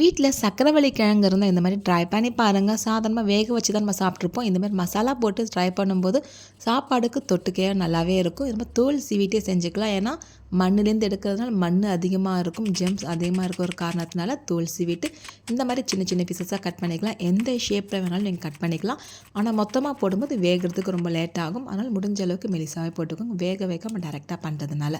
வீட்டில் சக்கரவள்ளி கிழங்கு இருந்தால் இந்த மாதிரி ட்ரை பண்ணி பாருங்கள் சாதாரணமாக வேக வச்சு தான் நம்ம சாப்பிட்ருப்போம் இந்த மாதிரி மசாலா போட்டு ட்ரை பண்ணும்போது சாப்பாடுக்கு தொட்டுக்கையாக நல்லாவே இருக்கும். இது மாதிரி தோல் சீவிட்டே செஞ்சுக்கலாம். ஏன்னா மண்ணுலேருந்து எடுக்கிறதுனால மண் அதிகமாக இருக்கும். ஜெம்ஸ் அதிகமாக இருக்க ஒரு காரணத்தினால தோல் சீவிட்டு இந்த மாதிரி சின்ன சின்ன பீசஸாக கட் பண்ணிக்கலாம். எந்த ஷேப்பில் வேணாலும் நீங்கள் கட் பண்ணிக்கலாம். ஆனால் மொத்தமாக போடும்போது வேகிறதுக்கு ரொம்ப லேட் ஆகும். அதனால் முடிஞ்ச அளவுக்கு மெலிசாவே போட்டுக்கோங்க. வேக வேக நம்ம டேரெக்டாக பண்ணுறதுனால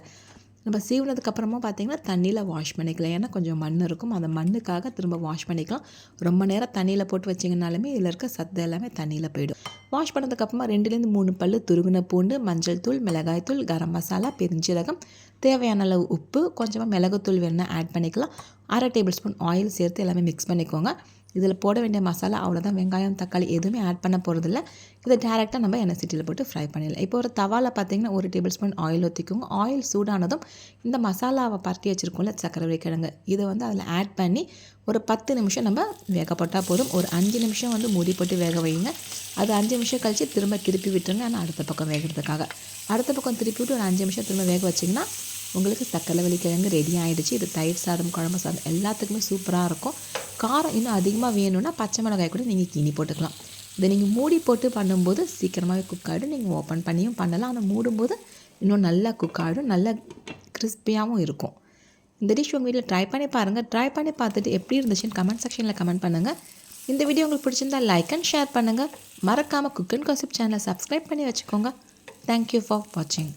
நம்ம சீவுனதுக்கப்புறமா பார்த்திங்கன்னா தண்ணியில் வாஷ் பண்ணிக்கலாம். ஏன்னா கொஞ்சம் மண் இருக்கும். அந்த மண்ணுக்காக திரும்ப வாஷ் பண்ணிக்கலாம். ரொம்ப நேரம் தண்ணியில் போட்டு வச்சிங்கனாலுமே இதில் இருக்க சத்து எல்லாமே தண்ணியில் போயிடும். வாஷ் பண்ணதுக்கப்புறமா ரெண்டுலேருந்து மூணு பல் துருவின பூண்டு மஞ்சள் தூள் மிளகாய் தூள் கரம் மசாலா பெருஞ்சீரகம் தேவையான அளவு உப்பு கொஞ்சமாக மிளகுத்தூள் வேணுன்னா ஆட் பண்ணிக்கலாம். அரை டேபிள் ஸ்பூன் ஆயில் சேர்த்து எல்லாமே மிக்ஸ் பண்ணிக்கோங்க. இதில் போட வேண்டிய மசாலா அவ்வளோதான் வெங்காயம் தக்காளி எதுவுமே ஆட் பண்ண போகிறதில்ல இதை டேரெக்டாக நம்ம எண்ணெய் சிட்டியில் போட்டு ஃப்ரை பண்ணிடலாம். இப்போ ஒரு தவாவில் பார்த்திங்கன்னா ஒரு டேபிள் ஸ்பூன் ஆயில் ஊற்றிக்கோங்க ஆயில் சூடானதும் இந்த மசாலாவை பரட்டி வச்சுருக்கோம்ல சக்கரவள்ளி கிழங்கு இதை வந்து அதில் ஆட் பண்ணி ஒரு பத்து நிமிஷம் நம்ம வேக போட்டால் போதும். ஒரு அஞ்சு நிமிஷம் வந்து மூடி போட்டு வேக வைங்க. அது அஞ்சு நிமிஷம் கழித்து திரும்ப திருப்பி விட்டுருங்க. ஆனால் அடுத்த பக்கம் வேகிறதுக்காக. அடுத்த பக்கம் திருப்பி விட்டு ஒரு அஞ்சு நிமிஷம் திரும்ப வேக வச்சிங்கன்னா உங்களுக்கு சக்கரவள்ளி கிழங்கு ரெடி ஆகிடுச்சு இது தயிர் சாதம் குழம்பு சாதம் எல்லாத்துக்குமே சூப்பராக இருக்கும். காரம் இன்னும் அதிகமாக வேணும்னா பச்சை மிளகாய் கூட நீங்கள் கிணி போட்டுக்கலாம். இதை நீங்கள் மூடி போட்டு பண்ணும்போது சீக்கிரமாகவே குக் ஆகிடும் நீங்கள் ஓப்பன் பண்ணியும் பண்ணலாம். ஆனால் மூடும்போது இன்னும் நல்லா குக் ஆகிடும் நல்லா கிறிஸ்பியாகவும் இருக்கும். இந்த டிஷ் உங்கள் வீட்டில் ட்ரை பண்ணி பாருங்கள் ட்ரை பண்ணி பார்த்துட்டு எப்படி இருந்துச்சுன்னு கமெண்ட் செக்ஷனில் கமெண்ட் பண்ணுங்கள் இந்த வீடியோ உங்களுக்கு பிடிச்சிருந்தா லைக் அண்ட் ஷேர் பண்ணுங்கள் மறக்காமல் குக் அண்ட் காசிப் சேனலை சப்ஸ்கிரைப் பண்ணி வச்சுக்கோங்க. தேங்க்யூ ஃபார் வாட்சிங்